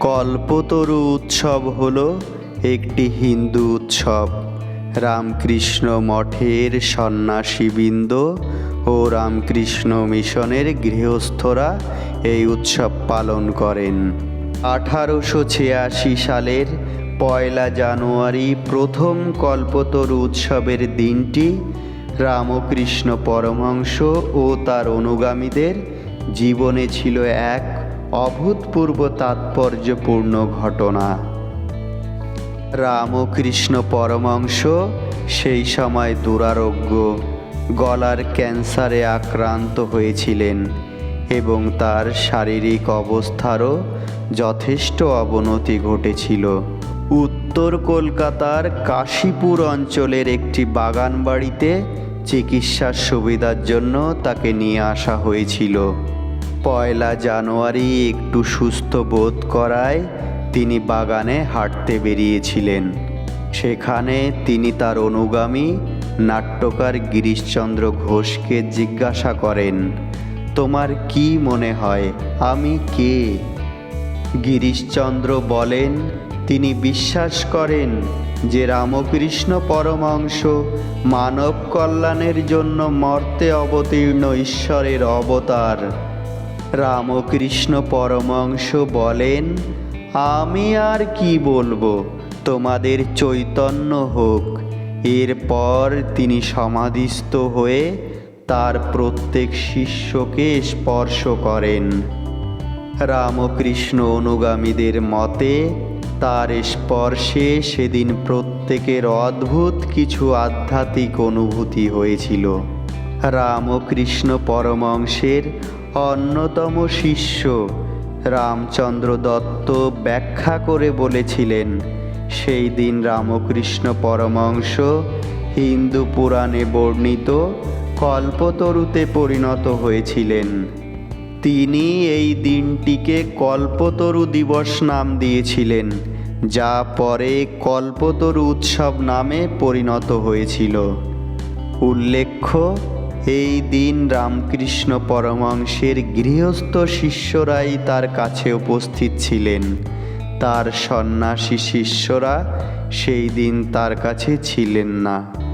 কল্পতরু উৎসব হল একটি হিন্দু উৎসব। রামকৃষ্ণ মঠের সন্ন্যাসীবৃন্দ ও রামকৃষ্ণ মিশনের গৃহস্থরা এই উৎসব পালন করেন। আঠারোশো ছিয়াশি সালের পয়লা জানুয়ারি প্রথম কল্পতরু উৎসবের দিনটি রামকৃষ্ণ পরমহংস ও তার অনুগামীদের জীবনে ছিল এক অভূতপূর্ব তাৎপর্যপূর্ণ ঘটনা। রামকৃষ্ণ পরমংশ সেই সময় দুরারোগ্য, গলার ক্যান্সারে আক্রান্ত হয়েছিলেন এবং তার শারীরিক অবস্থারও যথেষ্ট অবনতি ঘটেছিল। উত্তর কলকাতার কাশীপুর অঞ্চলের একটি বাগান বাড়িতে চিকিৎসার সুবিধার জন্য তাকে নিয়ে আসা হয়েছিল। পয়লা জানুয়ারি একটু সুস্থ বোধ করায় তিনি বাগানে হাঁটতে বেরিয়েছিলেন। সেখানে তিনি তার অনুগামী নাট্যকার গিরিশচন্দ্র ঘোষকে জিজ্ঞাসা করেন, তোমার কি মনে হয়, আমি কে? গিরিশচন্দ্র বলেন, তিনি বিশ্বাস করেন যে রামকৃষ্ণ পরমাংশ মানব কল্যাণের জন্য মর্তে অবতীর্ণ ঈশ্বরের অবতার। রামকৃষ্ণ পরমাংশ বলেন, আমি আর কি বলব? তোমাদের চৈতন্য হোক। এরপর তিনি সমাধিস্থ হয়ে তার প্রত্যেক শিষ্যকে স্পর্শ করেন। রামকৃষ্ণ অনুগামীদের মতে, তার স্পর্শে সেদিন প্রত্যেকের অদ্ভুত কিছু আধ্যাত্মিক অনুভূতি হয়েছিল। রামকৃষ্ণ পরমংশের অন্যতম শিষ্য। রামচন্দ্র দত্ত ব্যাখ্যা করে বলেছিলেন, সেই দিন রামকৃষ্ণ পরমংশ হিন্দু পুরাণে বর্ণিত কল্পতরুতে পরিণত হয়েছিলেন। তিনি এই দিনটিকে কল্পতরু দিবস নাম দিয়েছিলেন, যা পরে কল্পতরু উৎসব নামে পরিণত হয়েছিল। উল্লেখ্য এই দিন রামকৃষ্ণ পরমাংশের গৃহস্থ শিষ্যরাই তার কাছে উপস্থিত ছিলেন। তার সন্ন্যাসী শিষ্যরা সেই দিন তার কাছে ছিলেন না।